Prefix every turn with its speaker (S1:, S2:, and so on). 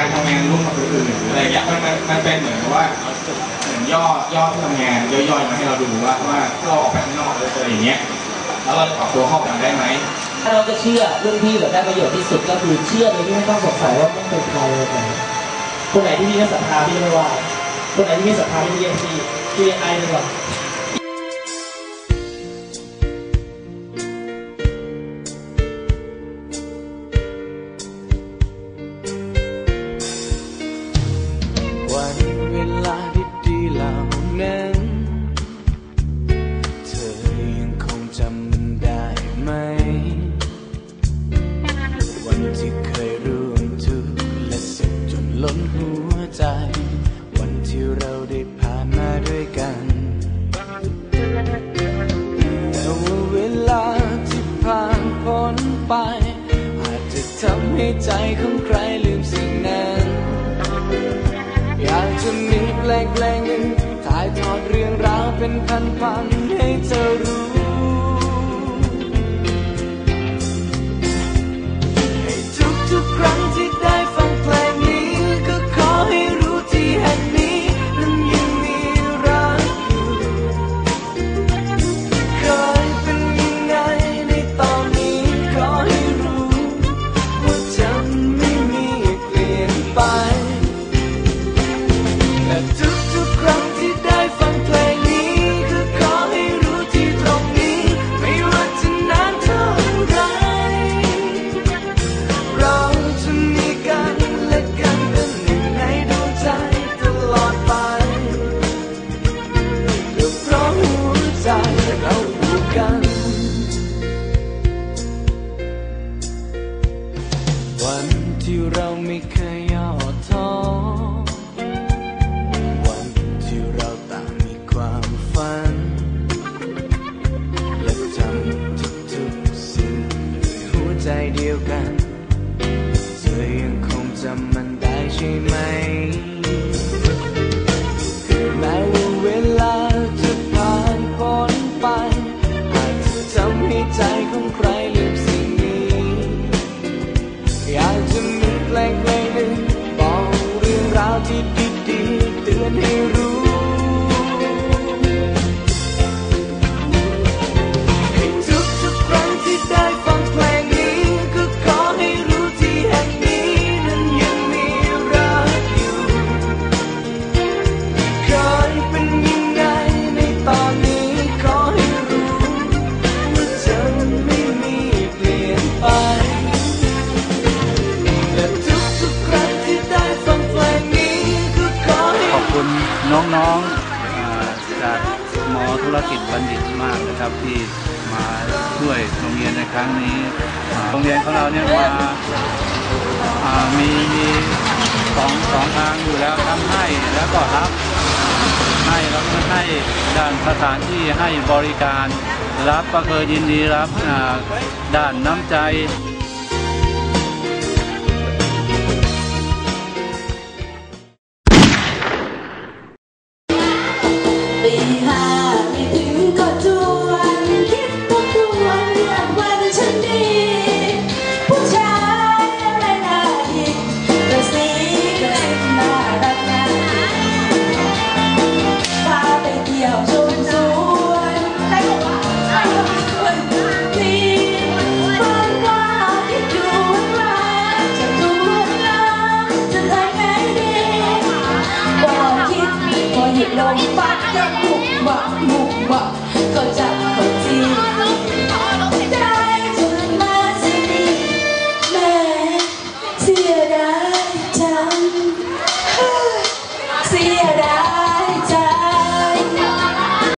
S1: การทำงานร่วมกับคนอื่นหรืออะไรเงี้ยมันมันมันเป็นเหมือนกับว่าเหมือนย่อย่อที่ทำงานย่อยๆมาให้เราดูว่าว่าเราออกไปข้างนอกเออเจออย่างเงี้ยแล้วเราจะปรับตัวเข้ากันได้ไหม
S2: ถ้าเราจะเชื่อรุ่นพี่แบบได้ประโยชน์ที่สุดก็คือเชื่อโดยที่ไม่ต้องสงสัยว่าต้องเป็นใครเลยไหนคนไหนที่พี่ไม่ศรัทธาพี่ไม่ว่า คนไหนที่ม่ศรัทธาพี่เรียกพี่พี่ไอเลยก่อน
S3: วัน ให้ใจของใครลืมสิ่งนั้น อยากจะมีเพลงเพลงหนึ่งถ่ายทอดเรื่องราวเป็นพันๆให้เธอ ดียวกัน เธอยังคงจำมันได้ใช่ไหม
S4: ธุรกิจบัณฑิตมากนะครับที่มาช่วยโรงเรียนในครั้งนี้ โรงเรียนของเราเนี่ยมาามีมีสองสองทางอยู่แล้วทั้งให้แล้วก็รับให้แล้วก็ให้ด้านสถานที่ให้บริการ รับก็เคยยินดีรับด้านน้ำใจ
S5: พอหยุดลม